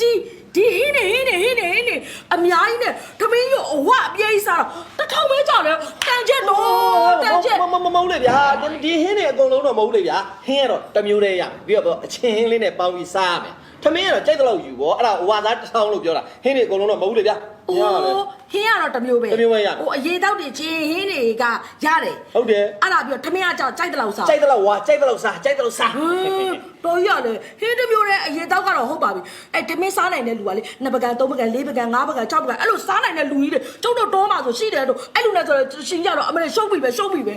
ဒီဒီဟင်းနေဟင်းနေဟင်းနေဟင်းနေအများကြီးနဲ့သမင်းရအဝအပြေးစားတော့တစ်ထောင်ပဲကြောက်တယ်တန်ချက်တော့တန်ချက်မမမမဟုတ်လေဗျာဒီဟင်းတွေအကုန်လုံးတော့မဟုတ်လေဗျာဟင်းကတော့တစ်မျိုးတည်းရပြီးတော့အချင်းဟင်းလေးနဲ့ပေါင်းပြီးစားရမယ်ထမင်းကတော့ကြိုက်တဲ့လောက်ယူပေါ့အဲ့ဒါဟိုဝါသားတစ်ထောင်လို့ပြောတာဟင်းတွေအကုန်လုံးတော့မဟုတ်လေဗျာအိုးရတယ် ဟင်းကတော့တစ်မျိုးပဲတစ်မျိုးပဲရ ဟိုအရေးတောက်တွေချင်းဟင်းတွေကရတယ်ဟုတ်တယ်အဲ့ဒါပြောသမင်းကကြောက်ကြိုက်တယ်လို့စား ကြိုက်တဲ့လောက်ဝါကြိုက်တဲ့လောက်စားကြိုက်တဲ့လောက်စားဟမ်တော်ရလေဟင်းတစ်မျိုးနဲ့အရေးတောက်ကတော့ဟုတ်ပါပြီအဲသမင်းစားနိုင်တဲ့လူကလေနှစ်ပကံသုံးပကံလေးပကံငါးပကံ၆ပကံအဲ့လိုစားနိုင်တဲ့လူကြီးတွေကျုပ်တို့တောမှာဆိုရှိတယ်တော့အဲ့လူနဲ့ဆိုတော့ရှင်ကြတော့အမလေးရှုံးပြီပဲရှုံးပြီပဲ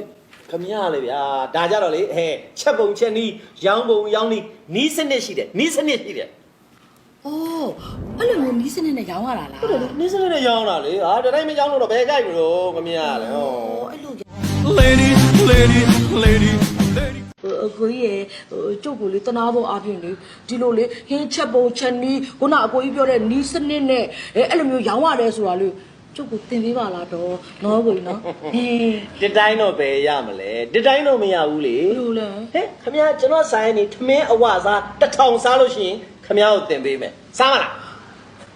ခမရလေဗျာဒါကြတော့လေဟဲ့ချက်ပုံချက်နီးရောင်းပုံရောင်းနီးနီးစနစ်ရှိတယ်နီးစနစ်ရှိတယ် အိုးအဲ့လိုမျိုးနီးစနစ်နဲ့ရောင်းရတာလားဟုတ်တယ်လေနီးစနစ်နဲ့ရောင်းတာလေဟာတတိုင်းမရောင်းလို့တော့ဘယ်ကြိုက်မလို့ခမရလေဟော အဲ့လို lady, lady, lady, lady. ဟိုအကိုကြီးရဲ့ဟိုကျုပ်ကိုလေတနာဖို့အပြင်လေဒီလိုလေဟင်းချက်ပုံချက်နီးခုနအကိုကြီးပြောတဲ့နီးစနစ်နဲ့အဲအဲ့လိုမျိုးရောင်းရတယ်ဆိုတာလေကျုပ်ကိုသင်ပေးပါလားတော့နော်ကိုကြီးနော်ဟင်းဒီတိုင်းတော့ဘယ်ရမလဲဒီတိုင်းတော့မရဘူးလေဘယ်လိုလဲဟဲ့ခမရကျွန်တော်ဆိုင်နေထမင်းအဝစားတစ်ထောင်စားလို့ရှိရင် ခမရကိုတင်ပေးမယ်စားမလား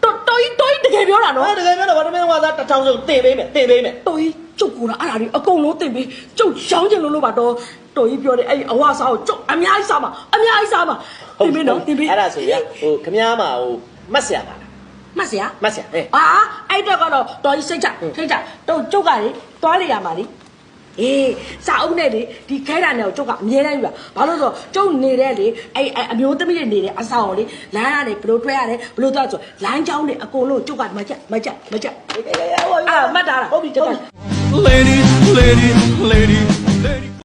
တော်တော်ကြီးတော်ကြီးတကယ်ပြောတာနော်ဟဲ့တကယ်ပြောတော့ဗာထမင်းအဝစားတစ်ထောင်ဆိုတင်ပေးမယ်တင်ပေးမယ်တော်ကြီးကျုပ်ကိုတာအဲ့ဒါကြီးအကုန်လုံးတင်ပေးကျုပ်ရှောင်းချင်လို့လို့ပါတော့တော်ကြီးပြောတယ်အဲ့ဒီအဝစားကိုကျုပ်အများကြီးစားမှာအများကြီးစားမှာတင်ပေးနော်တင်ပေးအဲ့ဒါဆိုရဟိုခမရမှာဟိုမတ်ဆရာပါလားမှတ်စရာမတ်ဆရာဟဲ့အာအဲ့တော့ကတော့တော်ကြီးစိတ်ချစိတ်ချတော့ကျုပ်ကလေသွားလေရမှာလေ အေးစာအုပ်နဲ့လေဒီခဲတာနဲ့ကိုကျုပ်ကအမြဲတမ်းယူတာဘာလို့လဲဆိုတော့ကျုပ်နေတဲ့လေအဲ့အဲ့အမျိုးသမီးတွေနေတဲ့အဆောင်ကိုလေလမ်းကနေဘလို့တွဲရတယ်ဘလို့သွားဆိုလမ်းကြောင်းတွေအကုန်လုံးကျုပ်ကမကြက်မကြက်မကြက်အာမှတ်တာလားဟုတ်ပြီကျွန်တော် Lady, lady, lady,